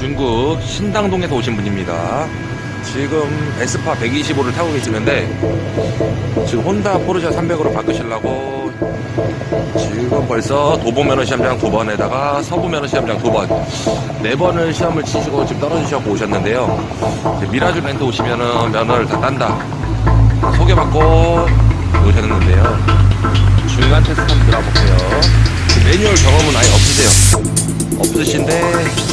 중국 신당동에서 오신 분입니다. 지금 에스파 125를 타고 계시는데 지금 혼다 포르쉐 300으로 바꾸시려고 지금 벌써 도보 면허 시험장 두 번에다가 서부 면허 시험장 두 번, 네 번을 시험을 치시고 지금 떨어지셔고 오셨는데요. 미라주 렌트 오시면은 면허를 다 딴다. 소개받고 오셨는데요. 중간 테스트 한번 들어볼게요. 매뉴얼 경험은 아예 없으세요. 없으신데